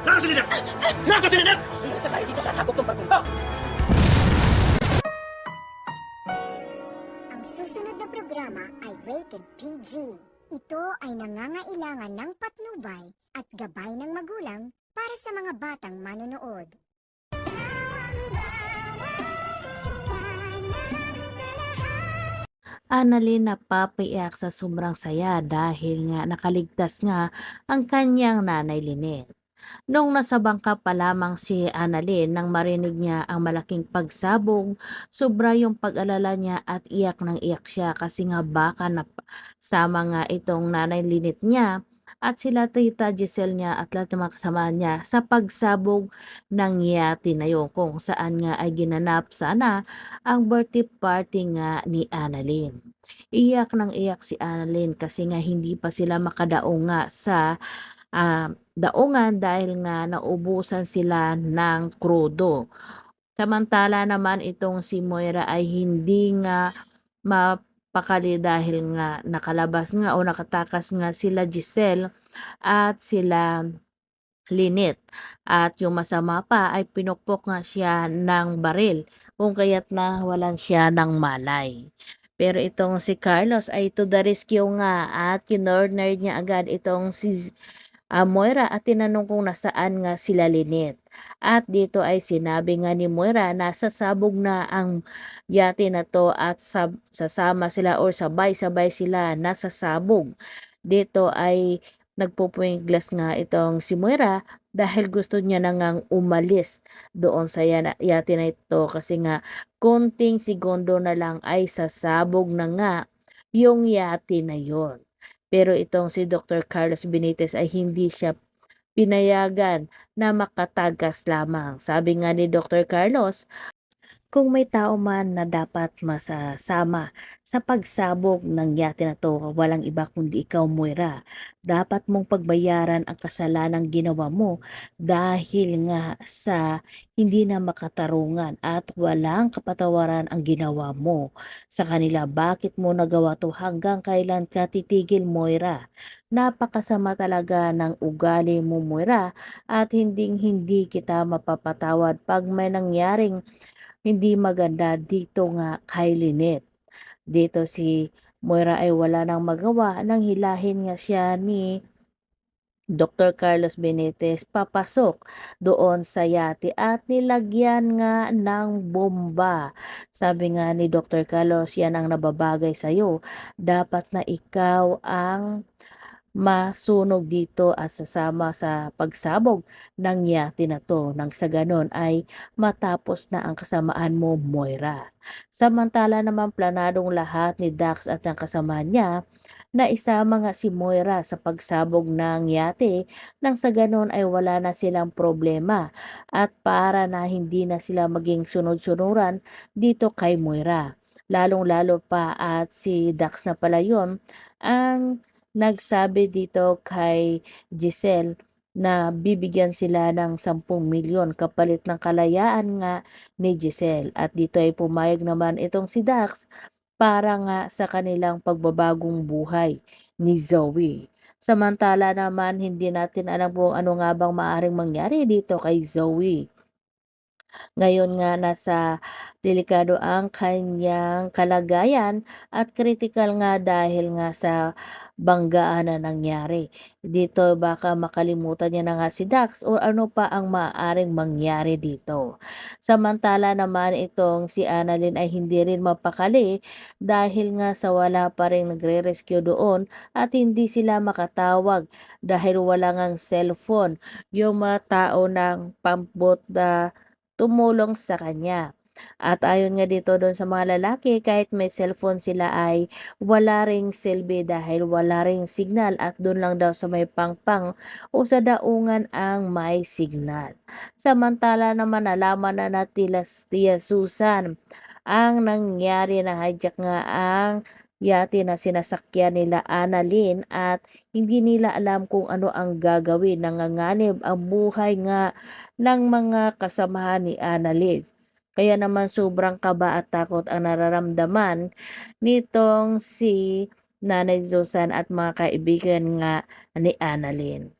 Nasa si Lynette? Nasa si Lynette? Basta tayo dito sasabog tong barkong to. Ang susunod na programa ay rated PG. Ito ay nangangailangan ng patnubay at gabay ng magulang para sa mga batang manonood. Annalyn napapaiyak sa sobrang saya dahil nga nakaligtas nga ang kanyang nanay Lynette. Nung nasa bangka pa lamang si Annalyn nang marinig niya ang malaking pagsabog, sobra yung pag-alala niya at iyak ng iyak siya kasi nga baka na sama nga itong nanay Lynette niya at sila tita Giselle niya at lahat ng mga kasama niya sa pagsabog ng yate na yun kung saan nga ay ginanap sana ang birthday party nga ni Annalyn. Iyak ng iyak si Annalyn kasi nga hindi pa sila makadaong nga sa ah, daungan dahil nga naubusan sila ng krudo. Samantala naman itong si Moira ay hindi nga mapakali dahil nga nakalabas nga o nakatakas nga sila Giselle at sila Lynette. At yung masama pa ay pinukpok nga siya ng baril kung kaya't nawalan siya ng malay. Pero itong si Carlos ay to the rescue nga at kinorner niya agad itong si ah, Moira at tinanong kung nasaan nga sila Lynette. At dito ay sinabi nga ni Moira na sasabog na ang yate na to at sab- sasama sila or sabay-sabay sila nasasabog. Dito ay nagpupwinglas nga itong si Moira dahil gusto niya na ngang umalis doon sa yate na ito kasi nga konting segundo na lang ay sasabog na nga yung yate na yon. Pero itong si Dr. Carlos Benitez ay hindi siya pinayagan na makatagas lamang. Sabi nga ni Dr. Carlos, kung may tao man na dapat masasama sa pagsabog ng yate na to, walang iba kundi ikaw, Moira. Dapat mong pagbayaran ang kasalanang ginawa mo dahil nga sa hindi na makatarungan at walang kapatawaran ang ginawa mo sa kanila. Bakit mo nagawa to hanggang kailan ka titigil, Moira? Napakasama talaga ng ugali mo, Moira, at hinding hindi kita mapapatawad pag may nangyaring hindi maganda dito nga kay Lynette. Dito si Moira ay wala nang magawa nang hilahin nga siya ni Dr. Carlos Benitez papasok doon sa yate at nilagyan nga ng bomba. Sabi nga ni Dr. Carlos, yan ang nababagay sa'yo. Dapat na ikaw ang masunog dito at sasama sa pagsabog ng yate na to nang sa ganon ay matapos na ang kasamaan mo Moira. Samantala naman planadong lahat ni Dax at ang kasama niya na isama nga si Moira sa pagsabog ng yate nang sa ganon ay wala na silang problema at para na hindi na sila maging sunod-sunuran dito kay Moira. Lalong-lalo pa at si Dax na pala yun ang nagsabi dito kay Giselle na bibigyan sila ng 10 milyon kapalit ng kalayaan nga ni Giselle. At dito ay pumayag naman itong si Dax para nga sa kanilang pagbabagong buhay ni Zoe. Samantala naman, hindi natin alam kung ano nga bang maaring mangyari dito kay Zoe. Ngayon nga nasa delikado ang kanyang kalagayan at critical nga dahil nga sa banggaan na nangyari. Dito baka makalimutan niya na nga si Dax o ano pa ang maaaring mangyari dito. Samantala naman itong si Annalyn ay hindi rin mapakali dahil nga sa wala pa rin nagre-rescue doon at hindi sila makatawag dahil wala ngang cellphone yung mga tao ng pampot na tumulong sa kanya. At ayon nga dito doon sa mga lalaki, kahit may cellphone sila ay wala ring silbi dahil wala ring signal at doon lang daw sa may pangpang o sa daungan ang may signal. Samantala naman nalaman na na tila Tia Susan ang nangyari na hijack nga ang yate na sinasakyan nila Annalyn at hindi nila alam kung ano ang gagawin. Nanganganib ang buhay nga ng mga kasamahan ni Annalyn. Kaya naman sobrang kaba at takot ang nararamdaman nitong si Nanay Susan at mga kaibigan nga ni Annalyn.